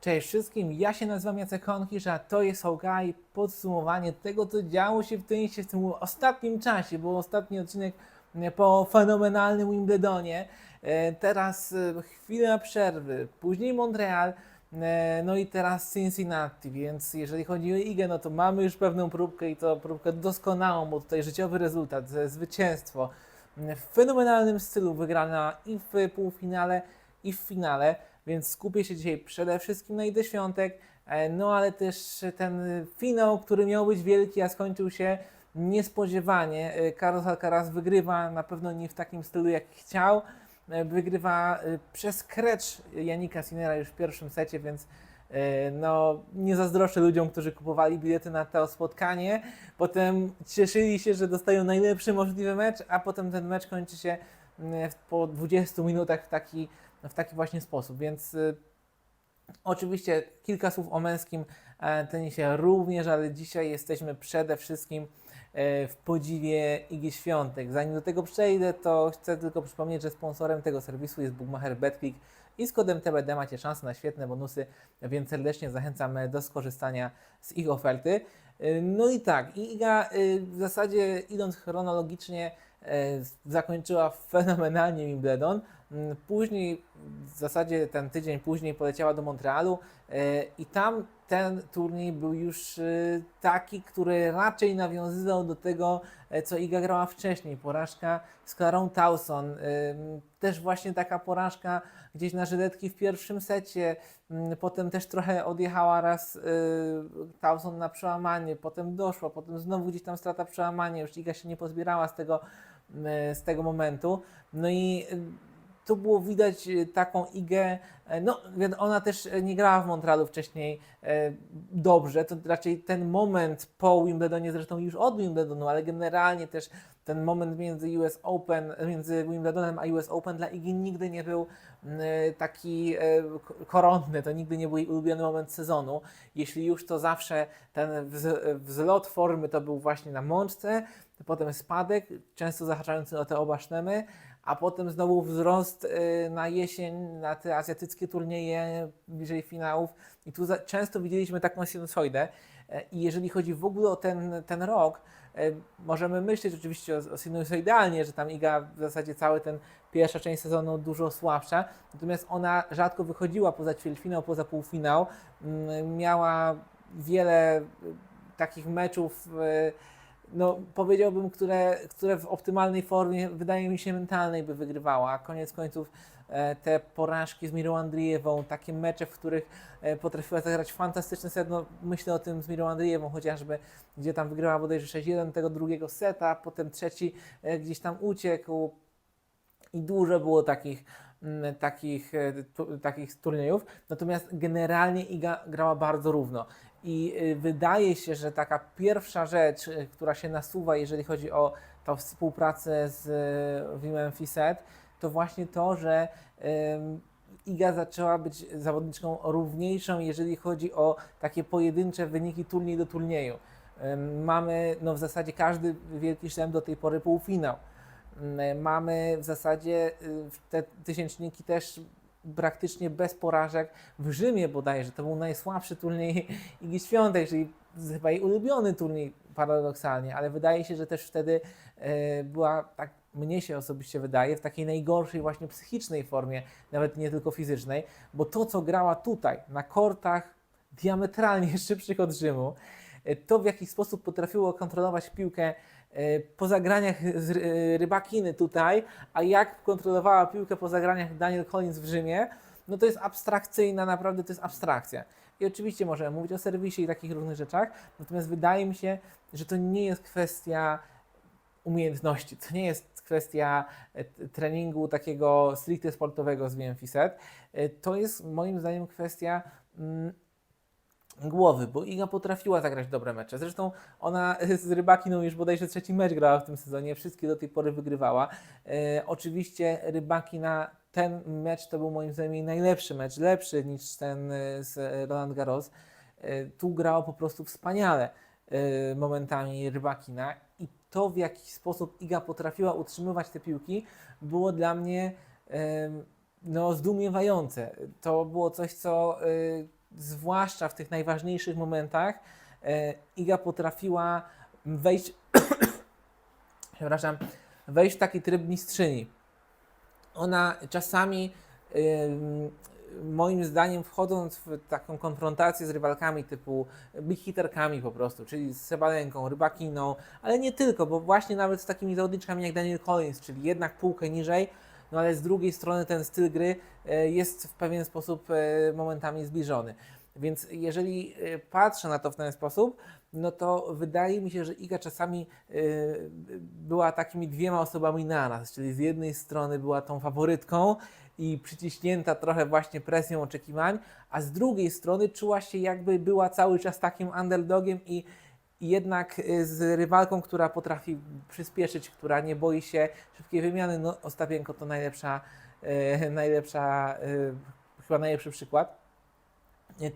Cześć wszystkim, ja się nazywam Jacek Honkisz, a to jest Hawkeye, podsumowanie tego, co działo się w tenisie w tym ostatnim czasie, bo ostatni odcinek e, po fenomenalnym Wimbledonie, E, teraz e, chwila przerwy, później Montreal, e, no i teraz Cincinnati, więc jeżeli chodzi o IGę, no to mamy już pewną próbkę i to próbkę doskonałą, bo tutaj życiowy rezultat, zwycięstwo w fenomenalnym stylu, wygrana i w półfinale, i w finale, więc skupię się dzisiaj przede wszystkim na Idę Świątek, e, no ale też ten finał, który miał być wielki, a skończył się niespodziewanie. E, Carlos Alcaraz wygrywa, na pewno nie w takim stylu jak chciał, e, wygrywa e, przez krecz Janika Sinera już w pierwszym secie, więc e, no, nie zazdroszczę ludziom, którzy kupowali bilety na to spotkanie. Potem cieszyli się, że dostają najlepszy możliwy mecz, a potem ten mecz kończy się po 20 minutach w taki, w taki właśnie sposób. Więc y, oczywiście kilka słów o męskim e, tenisie również, ale dzisiaj jesteśmy przede wszystkim e, w podziwie Igi Świątek. Zanim do tego przejdę, to chcę tylko przypomnieć, że sponsorem tego serwisu jest Bookmacher BetClick i z kodem TBD macie szansę na świetne bonusy, więc serdecznie zachęcam do skorzystania z ich oferty. No i tak, Iga w zasadzie idąc chronologicznie e, zakończyła fenomenalnie Wimbledon. Mm, Później, w zasadzie ten tydzień później poleciała do Montrealu e, i tam ten turniej był już e, taki, który raczej nawiązywał do tego, e, co Iga grała wcześniej. Porażka z Clarą Towson, też właśnie taka porażka gdzieś na żyletki w pierwszym secie, Mm, potem też trochę odjechała raz Towson na przełamanie, potem doszła, potem znowu gdzieś tam strata przełamania, już Iga się nie pozbierała z tego, z tego momentu. No i tu było widać y, taką Igę, e, no ona też e, nie grała w Montrealu wcześniej e, dobrze, to raczej ten moment po Wimbledonie, zresztą już od Wimbledonu, ale generalnie też ten moment między US Open, między Wimbledonem a US Open dla Igi nigdy nie był taki e, koronny, to nigdy nie był jej ulubiony moment sezonu. Jeśli już, to zawsze ten wz- wzlot formy to był właśnie na mączce, potem spadek, często zahaczający o te oba sztemy, a potem znowu wzrost y, na jesień, na te azjatyckie turnieje bliżej finałów. I tu często widzieliśmy taką sinusoidę. E, I jeżeli chodzi w ogóle o ten, ten rok, e, możemy myśleć oczywiście o, o sinusoidalnie, że tam Iga w zasadzie cały ten pierwsza część sezonu dużo słabsza, natomiast ona rzadko wychodziła poza ćwierćfinał, poza półfinał. Mm, Miała wiele y, takich meczów y, no, powiedziałbym, które, które w optymalnej formie, wydaje mi się, mentalnej by wygrywała. Koniec końców e, te porażki z Mirą Andrijewą, takie mecze, w których e, potrafiła zagrać fantastyczny set, no, myślę o tym z Mirą Andrijewą chociażby, gdzie tam wygrała bodajże 6-1 tego drugiego seta, potem trzeci e, gdzieś tam uciekł i dużo było takich, takich, tu, takich turniejów. Natomiast generalnie Iga grała bardzo równo. I y, wydaje się, że taka pierwsza rzecz, y, która się nasuwa, jeżeli chodzi o tą współpracę z y, Wimem Fiset, to właśnie to, że Iga zaczęła być zawodniczką równiejszą, jeżeli chodzi o takie pojedyncze wyniki turniej do turnieju. Mamy no, w zasadzie każdy wielki szlem do tej pory półfinał. Mamy w zasadzie y, te tysięczniki też praktycznie bez porażek. W Rzymie bodajże to był najsłabszy turniej Igi Świątek, czyli chyba jej ulubiony turniej paradoksalnie, ale wydaje się, że też wtedy e, była, tak mnie się osobiście wydaje, w takiej najgorszej właśnie psychicznej formie, nawet nie tylko fizycznej, bo to, co grała tutaj, na kortach diametralnie szybszych od Rzymu, e, to w jaki sposób potrafiło kontrolować piłkę po zagraniach z e, Rybakiny tutaj, a jak kontrolowała piłkę po zagraniach Daniel Collins w Rzymie, no to jest abstrakcyjna, naprawdę to jest abstrakcja. I oczywiście możemy mówić o serwisie i takich różnych rzeczach, natomiast wydaje mi się, że to nie jest kwestia umiejętności, to nie jest kwestia e, treningu takiego stricte sportowego z VMFISET, E, to jest moim zdaniem kwestia mm, głowy, bo Iga potrafiła zagrać dobre mecze. Zresztą ona z Rybakiną już bodajże trzeci mecz grała w tym sezonie, wszystkie do tej pory wygrywała. E, oczywiście Rybakina ten mecz to był moim zdaniem najlepszy mecz, lepszy niż ten e, z Roland Garros. E, tu grała po prostu wspaniale e, momentami Rybakina i to w jaki sposób Iga potrafiła utrzymywać te piłki było dla mnie em, no, zdumiewające. To było coś, co y, zwłaszcza w tych najważniejszych momentach, e, Iga potrafiła wejść, przepraszam, wejść w taki tryb mistrzyni. Ona czasami, moim zdaniem, wchodząc w taką konfrontację z rywalkami typu big hitterkami po prostu, czyli z Sebalenką, Rybakiną, ale nie tylko, bo właśnie nawet z takimi zawodniczkami jak Daniel Collins, czyli jednak półkę niżej, no ale z drugiej strony ten styl gry e, jest w pewien sposób e, momentami zbliżony. Więc jeżeli e, patrzę na to w ten sposób, no to wydaje mi się, że Iga czasami była takimi dwiema osobami naraz, czyli z jednej strony była tą faworytką i przyciśnięta trochę właśnie presją oczekiwań, a z drugiej strony czuła się jakby była cały czas takim underdogiem i jednak y, z rywalką, która potrafi przyspieszyć, która nie boi się szybkiej wymiany, no Ostapienko to najlepsza, y, najlepsza, y, chyba najlepszy przykład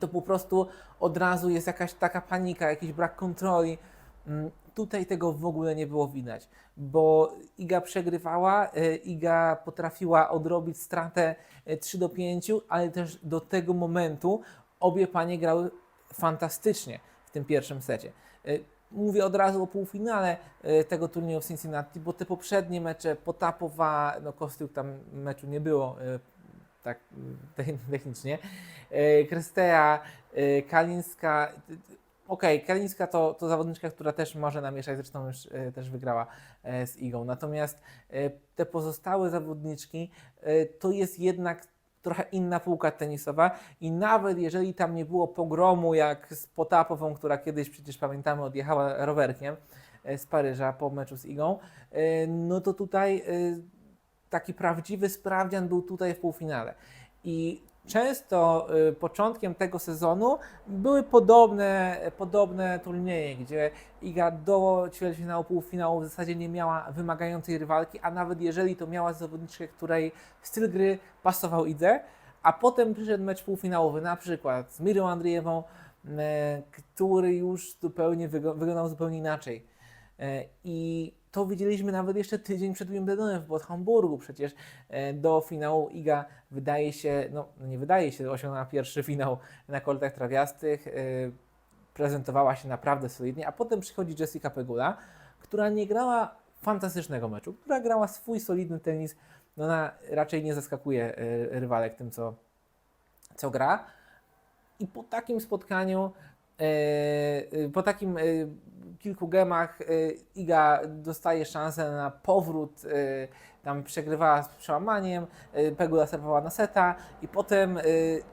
to po prostu od razu jest jakaś taka panika, jakiś brak kontroli. Mm, Tutaj tego w ogóle nie było widać, bo Iga przegrywała, e, Iga potrafiła odrobić stratę e, 3 do 5, ale też do tego momentu obie panie grały fantastycznie w tym pierwszym secie. E, Mówię od razu o półfinale e, tego turnieju w Cincinnati, bo te poprzednie mecze Potapowa, no Kostyuk tam meczu nie było, e, tak mm, te- technicznie. Krystea, Kalińska. Okej, Kalińska to, to zawodniczka, która też może namieszać, zresztą już też wygrała z Igą. Natomiast te pozostałe zawodniczki to jest jednak trochę inna półka tenisowa i nawet jeżeli tam nie było pogromu jak z Potapową, która kiedyś przecież pamiętamy odjechała rowerkiem e, z Paryża po meczu z Igą, e, no to tutaj e, taki prawdziwy sprawdzian był tutaj w półfinale. I często y, początkiem tego sezonu były podobne, podobne turnieje, gdzie Iga do ćwierćfinału, półfinału w zasadzie nie miała wymagającej rywalki, a nawet jeżeli to miała zawodniczkę, której styl gry pasował Idze, a potem przyszedł mecz półfinałowy, na przykład z Mirą Andrzejewą, e, który już zupełnie wyglądał zupełnie inaczej. E, I to widzieliśmy nawet jeszcze tydzień przed Wimbledonem w Hamburgu. Przecież e, do finału Iga wydaje się, no nie wydaje się, osiągnęła pierwszy finał na kortach trawiastych. e, Prezentowała się naprawdę solidnie, a potem przychodzi Jessica Pegula, która nie grała fantastycznego meczu, która grała swój solidny tenis. No ona raczej nie zaskakuje e, rywalek tym, co, co gra. I po takim spotkaniu, po takim e, kilku gemach, e, Iga dostaje szansę na powrót. e, Tam przegrywała z przełamaniem, e, Pegula serwowała na seta i potem e,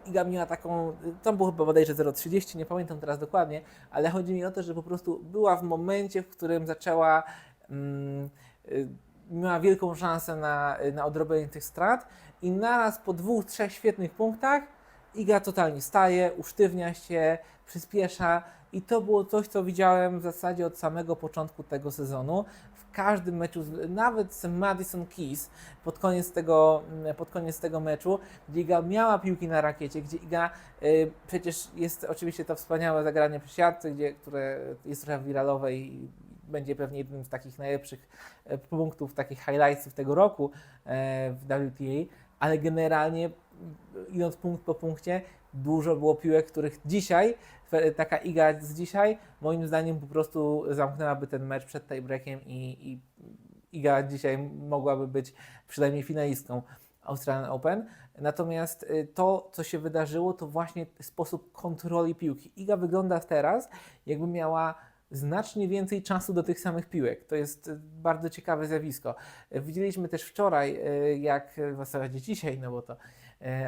Iga miała taką, tam było chyba bodajże 0,30, nie pamiętam teraz dokładnie, ale chodzi mi o to, że po prostu była w momencie, w którym zaczęła mm, miała wielką szansę na, na odrobienie tych strat i naraz po dwóch, trzech świetnych punktach Iga totalnie staje, usztywnia się, przyspiesza i to było coś, co widziałem w zasadzie od samego początku tego sezonu. W każdym meczu, nawet z Madison Keys pod koniec tego, mm, pod koniec tego meczu, gdzie Iga miała piłki na rakiecie, gdzie Iga y, przecież jest oczywiście to wspaniałe zagranie przy siatce, gdzie, które jest trochę wiralowe i będzie pewnie jednym z takich najlepszych e, punktów, takich highlightsów tego roku e, w WTA, ale generalnie m, idąc punkt po punkcie, dużo było piłek, których dzisiaj, taka Iga z dzisiaj, moim zdaniem po prostu zamknęłaby ten mecz przed tiebreakiem i, i Iga dzisiaj mogłaby być przynajmniej finalistką Australian Open. Natomiast y, to, co się wydarzyło, to właśnie sposób kontroli piłki. Iga wygląda teraz, jakby miała znacznie więcej czasu do tych samych piłek. To jest y, bardzo ciekawe zjawisko. Widzieliśmy też wczoraj, y, jak w zasadzie dzisiaj, no bo to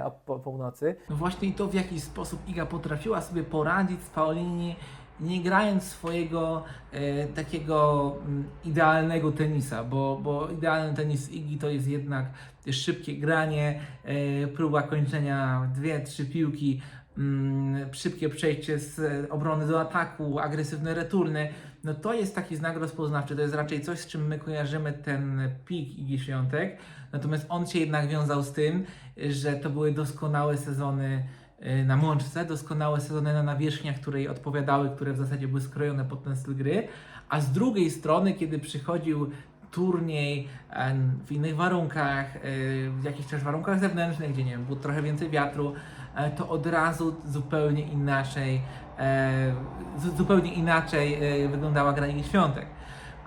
o po, północy. No właśnie to, w jaki sposób Iga potrafiła sobie poradzić z Paulini, nie grając swojego e, takiego mm, idealnego tenisa, bo, bo idealny tenis Igi to jest jednak szybkie granie, e, próba kończenia dwie, trzy piłki, mm, szybkie przejście z e, obrony do ataku, agresywne returny. No to jest taki znak rozpoznawczy, to jest raczej coś, z czym my kojarzymy ten pik Igi Świątek. Natomiast on się jednak wiązał z tym, że to były doskonałe sezony y, na mączce, doskonałe sezony na nawierzchniach, które odpowiadały, które w zasadzie były skrojone pod ten styl gry, a z drugiej strony, kiedy przychodził turniej w innych warunkach, y, w jakichś też warunkach zewnętrznych, gdzie nie wiem, było trochę więcej wiatru, e, to od razu zupełnie inaczej, e, zu- zupełnie inaczej e, wyglądała gra Igi Świątek.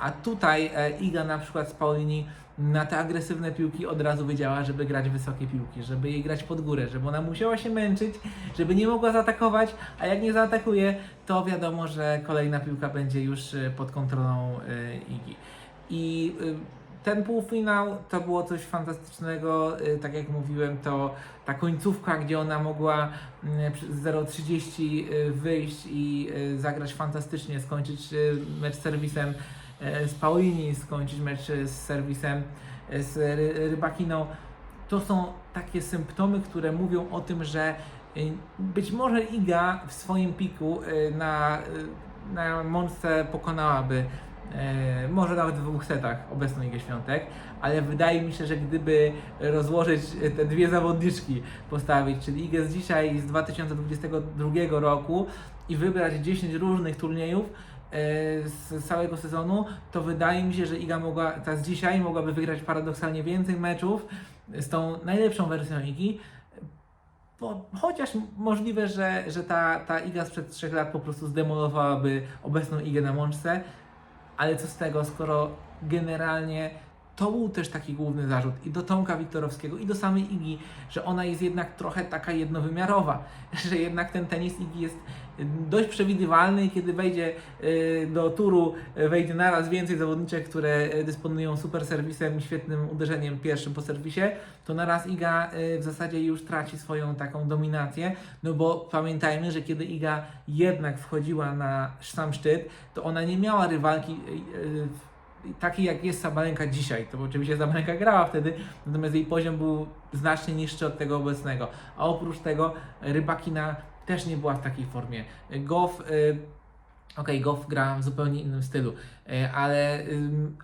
A tutaj Iga na przykład z Paulini na te agresywne piłki od razu wiedziała, żeby grać wysokie piłki, żeby je grać pod górę, żeby ona musiała się męczyć, żeby nie mogła zaatakować, a jak nie zaatakuje, to wiadomo, że kolejna piłka będzie już e, pod kontrolą e, Igi. I y, ten półfinał to było coś fantastycznego, y, tak jak mówiłem, to ta końcówka, gdzie ona mogła mm, przy 0.30 y, wyjść i y, zagrać fantastycznie, skończyć y, mecz serwisem y, z Paulini, skończyć mecz z serwisem y, z Ry- Rybakiną. To są takie symptomy, które mówią o tym, że y, być może Iga w swoim piku na, na Monce pokonałaby e, może nawet w dwóch setach obecną Igę Świątek, ale wydaje mi się, że gdyby rozłożyć te dwie zawodniczki, postawić, czyli Igę z dzisiaj, z 2022 roku i wybrać 10 różnych turniejów e, z całego sezonu, to wydaje mi się, że Iga mogła, ta z dzisiaj mogłaby wygrać paradoksalnie więcej meczów z tą najlepszą wersją Igi, bo chociaż możliwe, że, że ta, ta Iga sprzed 3 lat po prostu zdemolowałaby obecną Igę na mączce, ale co z tego, skoro generalnie to był też taki główny zarzut i do Tomka Wiktorowskiego, i do samej Igi, że ona jest jednak trochę taka jednowymiarowa, że jednak ten tenis Igi jest dość przewidywalny i kiedy wejdzie y, do turu, y, wejdzie naraz więcej zawodniczek, które y, dysponują super serwisem i świetnym uderzeniem pierwszym po serwisie, to naraz Iga w zasadzie już traci swoją taką dominację, no bo pamiętajmy, że kiedy Iga jednak wchodziła na sam szczyt, to ona nie miała rywalki takiej jak jest Sabalenka dzisiaj. To oczywiście Sabalenka grała wtedy, natomiast jej poziom był znacznie niższy od tego obecnego. A oprócz tego Rybakina też nie była w takiej formie. Goff y, Okej, Goff gra w zupełnie innym stylu, e, ale,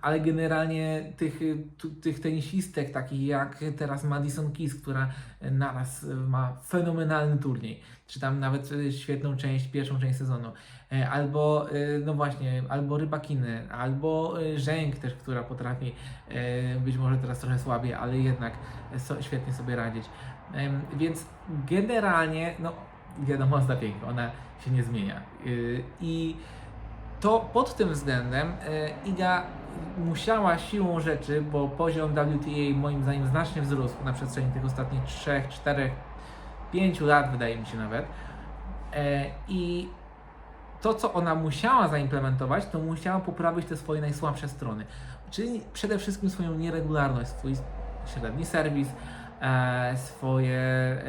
ale generalnie tych, y, tych tenisistek, takich jak teraz Madison Keys, która naraz y, ma fenomenalny turniej, czy tam nawet y, świetną część, pierwszą część sezonu, albo y, no właśnie, albo Rybakiny, albo y, Żęk też, która potrafi być może teraz trochę słabiej, ale jednak świetnie sobie radzić. Więc generalnie, no wiadomo, Ostapienko, ona się nie zmienia. Y, I to pod tym względem y, Iga musiała siłą rzeczy, bo poziom WTA moim zdaniem znacznie wzrósł na przestrzeni tych ostatnich 3, 4, 5 lat, wydaje mi się nawet. E, I to, co ona musiała zaimplementować, to musiała poprawić te swoje najsłabsze strony. Czyli przede wszystkim swoją nieregularność, swój średni serwis, e, swoje e,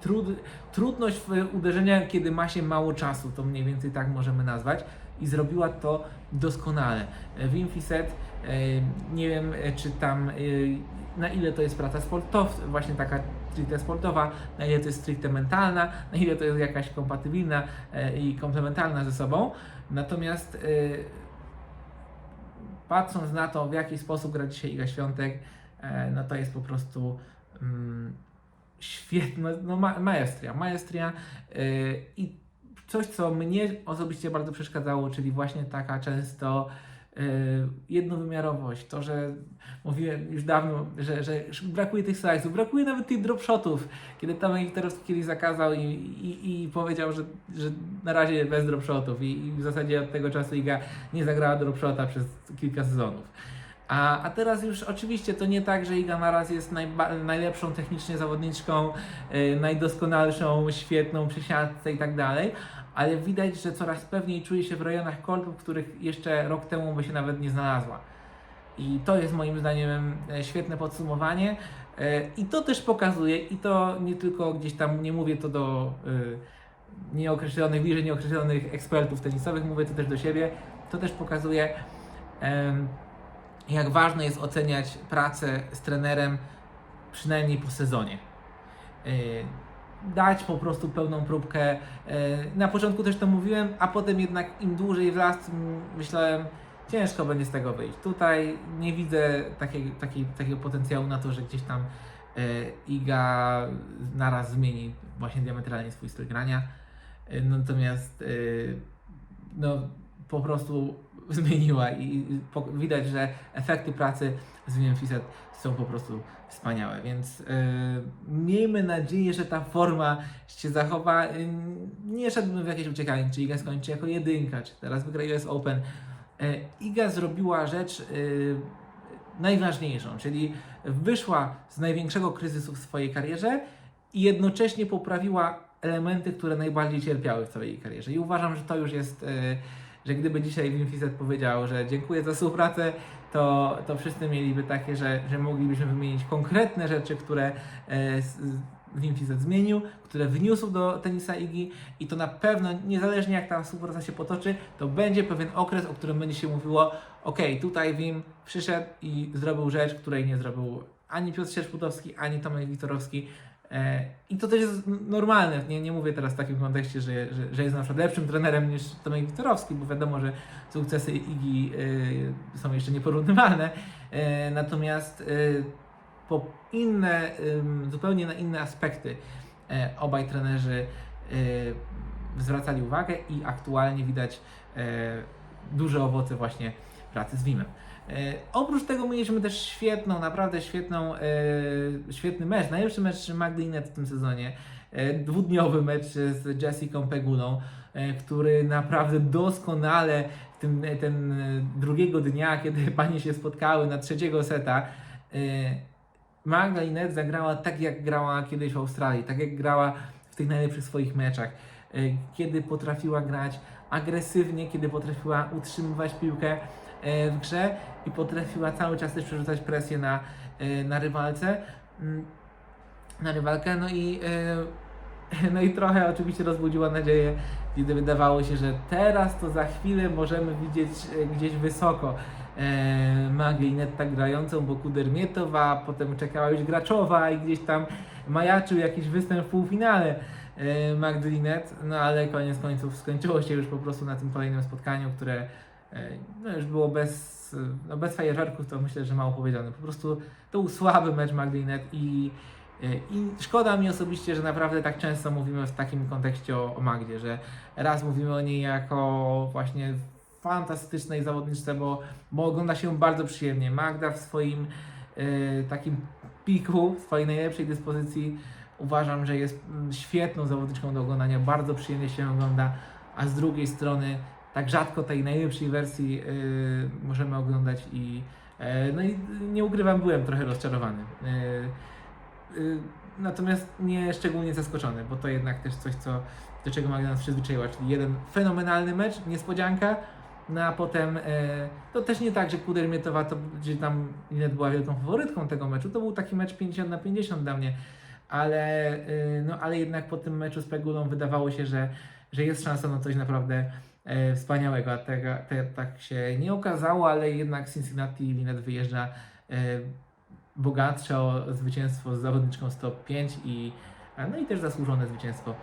trud, trudność w uderzenia, kiedy ma się mało czasu, to mniej więcej tak możemy nazwać. I zrobiła to doskonale. E, Wim Fiset, e, nie wiem e, czy tam, na ile to jest praca sportowa, właśnie taka stricte sportowa, na ile to jest stricte mentalna, na ile to jest jakaś kompatybilna i komplementarna ze sobą. Natomiast patrząc na to, w jaki sposób gra dzisiaj Iga Świątek, no to jest po prostu mm, świetna, no ma, maestria, maestria yy, i coś, co mnie osobiście bardzo przeszkadzało, czyli właśnie taka często yy, jednowymiarowość, to, że mówiłem już dawno, że, że brakuje tych slice'ów, brakuje nawet tych dropshotów, kiedy Tomek Wiktorowski kiedyś zakazał i, i, i powiedział, że, że na razie bez dropshotów i, i w zasadzie od tego czasu Iga nie zagrała dropshota przez kilka sezonów. A, a teraz już oczywiście to nie tak, że Iga naraz jest najlepszą technicznie zawodniczką, yy, najdoskonalszą, świetną przy siatce i tak dalej, ale widać, że coraz pewniej czuje się w rejonach kortów, w których jeszcze rok temu by się nawet nie znalazła. I to jest moim zdaniem e, świetne podsumowanie. E, I to też pokazuje, i to nie tylko gdzieś tam, nie mówię to do e, nieokreślonych, bliżej nieokreślonych ekspertów tenisowych, mówię to też do siebie, to też pokazuje, jak ważne jest oceniać pracę z trenerem przynajmniej po sezonie. Yy, Dać po prostu pełną próbkę. Yy, Na początku też to mówiłem, a potem jednak im dłużej w las, myślałem, ciężko będzie z tego wyjść. Tutaj nie widzę takiej, takiego potencjału na to, że gdzieś tam yy, Iga naraz zmieni właśnie diametralnie swój styl grania. Natomiast no, po prostu zmieniła i widać, że efekty pracy z Fisset są po prostu wspaniałe, więc yy, miejmy nadzieję, że ta forma się zachowa. Yy, nie szedłbym w jakieś uciekanie, czy Iga skończy jako jedynka, czy teraz wygra US Open. Yy, Iga zrobiła rzecz yy, najważniejszą, czyli wyszła z największego kryzysu w swojej karierze i jednocześnie poprawiła elementy, które najbardziej cierpiały w całej jej karierze. I uważam, że to już jest, e, że gdyby dzisiaj Wim Fizet powiedział, że dziękuję za współpracę, to, to wszyscy mieliby takie, że, że moglibyśmy wymienić konkretne rzeczy, które e, s- Wim Fizet zmienił, które wniósł do tenisa Igi i to na pewno, niezależnie jak ta współpraca się potoczy, to będzie pewien okres, o którym będzie się mówiło, ok, tutaj Wim przyszedł i zrobił rzecz, której nie zrobił ani Piotr Sierputowski, ani Tomek Witorowski. E, I to też jest normalne. Nie, nie mówię teraz w takim kontekście, że, że, że jest na przykład lepszym trenerem niż Tomek Witorowski, bo wiadomo, że sukcesy Igi e, są jeszcze nieporównywalne. E, natomiast po inne, zupełnie na inne aspekty obaj trenerzy zwracali uwagę i aktualnie widać duże owoce właśnie pracy z Wimem. E, oprócz tego mieliśmy też świetną, naprawdę świetną, e, świetny mecz, najlepszy mecz Magdy Inet w tym sezonie, e, dwudniowy mecz z Jessiką Pegulą, e, który naprawdę doskonale tym, ten drugiego dnia, kiedy panie się spotkały na trzeciego seta, e, Magda Inet zagrała tak, jak grała kiedyś w Australii, tak jak grała w tych najlepszych swoich meczach, kiedy potrafiła grać agresywnie, kiedy potrafiła utrzymywać piłkę w grze i potrafiła cały czas też przerzucać presję na, e, na rywalce, mm, na rywalkę, no i e, no i trochę oczywiście rozbudziła nadzieję, kiedy wydawało się, że teraz to za chwilę możemy widzieć e, gdzieś wysoko e, Magę Inet tak grającą, bo Kudermietowa, potem czekała już Graczowa i gdzieś tam majaczył jakiś występ w półfinale e, Magdy Inet, no ale koniec końców skończyło się już po prostu na tym kolejnym spotkaniu, które e, no już było bez, no bez fajerwerków, to myślę, że mało powiedziane. Po prostu to był słaby mecz Magdy Inet i e, i szkoda mi osobiście, że naprawdę tak często mówimy w takim kontekście o, o Magdzie, że raz mówimy o niej jako właśnie fantastycznej zawodniczce, bo, bo ogląda się bardzo przyjemnie. Magda w swoim e, takim piku, swojej najlepszej dyspozycji uważam, że jest mm, świetną zawodniczką do oglądania, bardzo przyjemnie się ogląda, a z drugiej strony tak rzadko tej najlepszej wersji e, możemy oglądać i e, no i nie ukrywam, byłem trochę rozczarowany. E, Y, Natomiast nie szczególnie zaskoczony, bo to jednak też coś, co, do czego Magda nas przyzwyczaiła, czyli jeden fenomenalny mecz, niespodzianka, no a potem e, to też nie tak, że Kudermietowa to, gdzie tam Inet była wielką faworytką tego meczu, to był taki mecz 50 na 50 dla mnie, ale, y, no, ale jednak po tym meczu z Pegulą wydawało się, że, że jest szansa na coś naprawdę wspaniałego, a tego, te, tak się nie okazało, ale jednak Cincinnati Linet wyjeżdża e, bogatsze o zwycięstwo z zawodniczką stop 5 i no i też zasłużone zwycięstwo.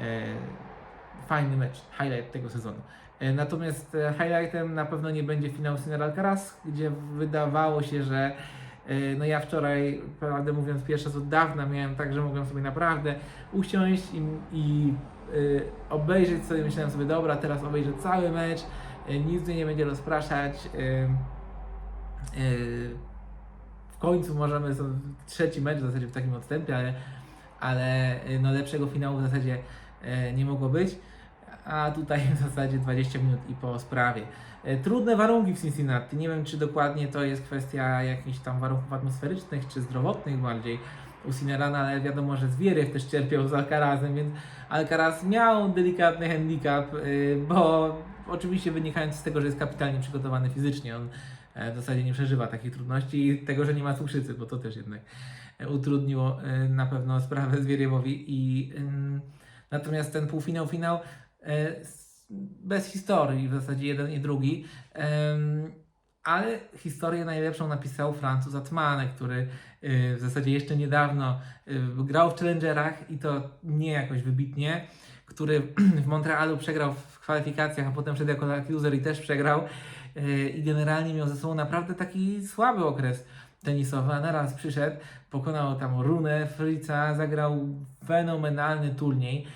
E, fajny mecz, highlight tego sezonu. E, natomiast e, highlightem na pewno nie będzie finał Sinner Alcaraz, gdzie wydawało się, że e, no ja wczoraj, prawdę mówiąc, pierwszy raz od dawna miałem tak, że mogłem sobie naprawdę usiąść i, i e, obejrzeć sobie, myślałem sobie, dobra, teraz obejrzę cały mecz, e, nic mnie nie będzie rozpraszać. e, w końcu możemy, trzeci mecz w zasadzie w takim odstępie, ale, ale y, no lepszego finału w zasadzie nie mogło być, a tutaj w zasadzie 20 minut i po sprawie. Trudne warunki w Cincinnati, nie wiem czy dokładnie to jest kwestia jakichś tam warunków atmosferycznych czy zdrowotnych bardziej u Sinerana, ale wiadomo, że Zwierew też cierpiał z Alcarazem, więc Alcaraz miał delikatny handicap, y, bo oczywiście wynikając z tego, że jest kapitalnie przygotowany fizycznie, on e, w zasadzie nie przeżywa takich trudności i tego, że nie ma cukrzycy, bo to też jednak e, utrudniło e, na pewno sprawę Zwieriewowi i natomiast ten półfinał, finał bez historii, w zasadzie jeden i drugi, ale historię najlepszą napisał Francuz Atmane, który y, w zasadzie jeszcze niedawno y, grał w Challengerach i to nie jakoś wybitnie, który w Montrealu przegrał w kwalifikacjach, a potem wszedł jako loser i też przegrał y, i generalnie miał ze sobą naprawdę taki słaby okres tenisowy, a naraz przyszedł, pokonał tam Runę, Fritza, zagrał fenomenalny turniej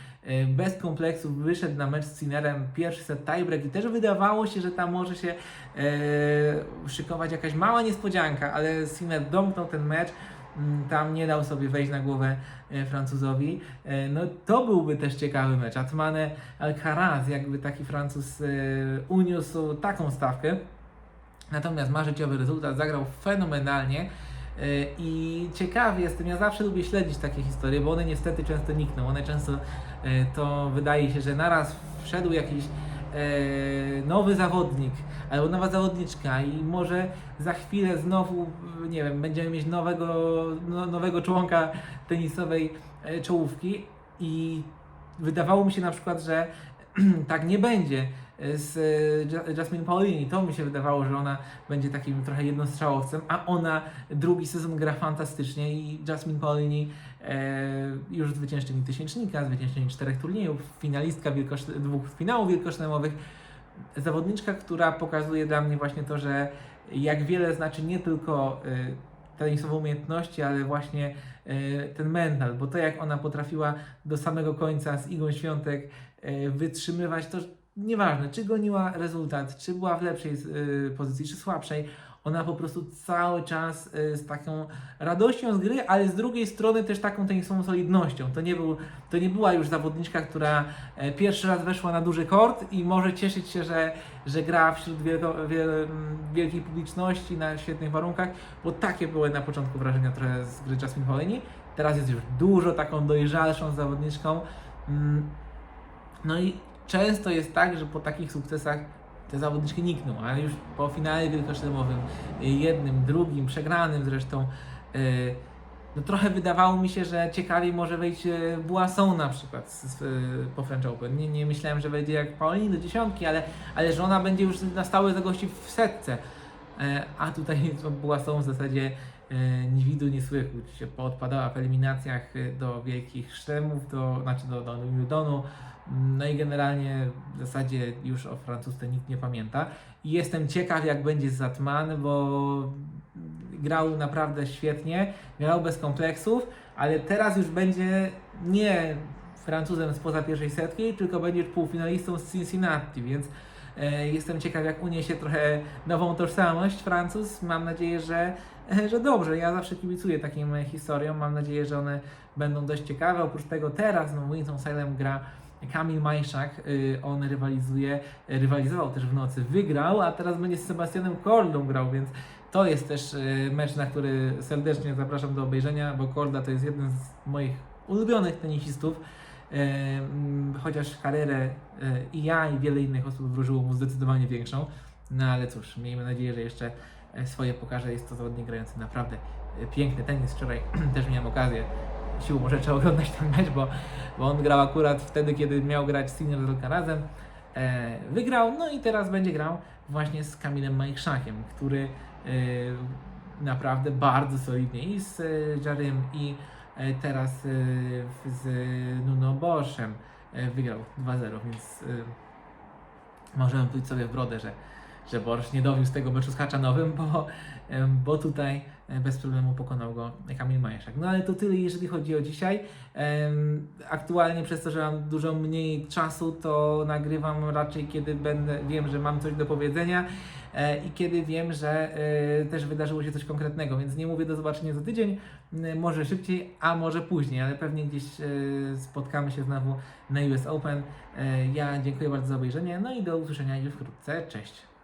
bez kompleksów wyszedł na mecz z Sinnerem pierwszy set tiebreak i też wydawało się, że tam może się e, szykować jakaś mała niespodzianka, ale Sinner domknął ten mecz, mm, tam nie dał sobie wejść na głowę e, Francuzowi. E, no to byłby też ciekawy mecz. Atmane Alcaraz, jakby taki Francuz e, uniósł taką stawkę. Natomiast ma życiowy rezultat, zagrał fenomenalnie. E, I ciekawy jestem, ja zawsze lubię śledzić takie historie, bo one niestety często nikną. One często e, to wydaje się, że naraz wszedł jakiś e, nowy zawodnik albo nowa zawodniczka i może za chwilę znowu, nie wiem, będziemy mieć nowego, no, nowego członka tenisowej czołówki i wydawało mi się na przykład, że tak nie będzie z e, Ja- Jasmine Paulini. To mi się wydawało, że ona będzie takim trochę jednostrzałowcem, a ona drugi sezon gra fantastycznie i Jasmine Paulini e, już zwyciężczyni tysięcznika, zwyciężczyni czterech turniejów, finalistka wielkosz- dwóch finałów wielkoszlemowych. Zawodniczka, która pokazuje dla mnie właśnie to, że jak wiele znaczy nie tylko e, tenisowe umiejętności, ale właśnie ten mental, bo to jak ona potrafiła do samego końca z Igą Świątek wytrzymywać, to nieważne, czy goniła rezultat, czy była w lepszej e, pozycji, czy słabszej, ona po prostu cały czas e, z taką radością z gry, ale z drugiej strony też taką tenisową solidnością. To nie, był, to nie była już zawodniczka, która e, pierwszy raz weszła na duży kort i może cieszyć się, że, że gra wśród wielko, wiel, m, wielkiej publiczności na świetnych warunkach, bo takie były na początku wrażenia trochę z gry Jasmine Paulini. Teraz jest już dużo taką dojrzalszą zawodniczką. Mm, No i często jest tak, że po takich sukcesach te zawodniczki nikną, ale już po finale wielkoszlemowym, jednym, drugim, przegranym zresztą, y, no trochę wydawało mi się, że ciekawiej może wejść y, Boisson na przykład z, z, y, po French Open. Nie, nie myślałem, że wejdzie jak Paulini do dziesiątki, ale, ale że ona będzie już na stałe zagości w setce. E, A tutaj Boisson w zasadzie e, nie widu, nie słychu. Się poodpadała w eliminacjach e, do wielkich szlemów, do, znaczy do, do Wimbledonu. No i generalnie w zasadzie już o francusce nikt nie pamięta. I jestem ciekaw, jak będzie Zatman, bo grał naprawdę świetnie, grał bez kompleksów, ale teraz już będzie nie Francuzem spoza pierwszej setki, tylko będzie półfinalistą z Cincinnati, więc e, jestem ciekaw, jak uniesie trochę nową tożsamość Francuz. Mam nadzieję, że, że dobrze. Ja zawsze kibicuję takim historiom. Mam nadzieję, że one będą dość ciekawe. Oprócz tego teraz no, Winston Salem gra Kamil Majszak, y, on rywalizuje, rywalizował też w nocy, wygrał, a teraz będzie z Sebastianem Kordą grał, więc to jest też y, mecz, na który serdecznie zapraszam do obejrzenia, bo Korda to jest jeden z moich ulubionych tenisistów, y, mm, chociaż karierę y, i ja i wiele innych osób wróżyło mu zdecydowanie większą, no ale cóż, miejmy nadzieję, że jeszcze e, swoje pokaże, jest to zawodnik grający naprawdę e, piękny tenis, wczoraj też miałem okazję siłą rzeczy oglądać ten mecz, bo, bo on grał akurat wtedy, kiedy miał grać z Alcarazem. E, wygrał, no i teraz będzie grał właśnie z Kamilem Majczakiem, który e, naprawdę bardzo solidnie i z e, Jarym i e, teraz e, z Nuno Boszem wygrał 2-0, więc możemy pójść sobie w brodę, że, że Borsz nie dowiózł tego meczu z Haczanowym, bo, bo tutaj e, bez problemu pokonał go Kamil Majeszak. No ale to tyle, jeżeli chodzi o dzisiaj. Aktualnie przez to, że mam dużo mniej czasu, to nagrywam raczej kiedy będę, wiem, że mam coś do powiedzenia e, i kiedy wiem, że e, też wydarzyło się coś konkretnego, więc nie mówię do zobaczenia za tydzień, może szybciej, a może później, ale pewnie gdzieś spotkamy się znowu na US Open. Ja dziękuję bardzo za obejrzenie, no i do usłyszenia już wkrótce. Cześć!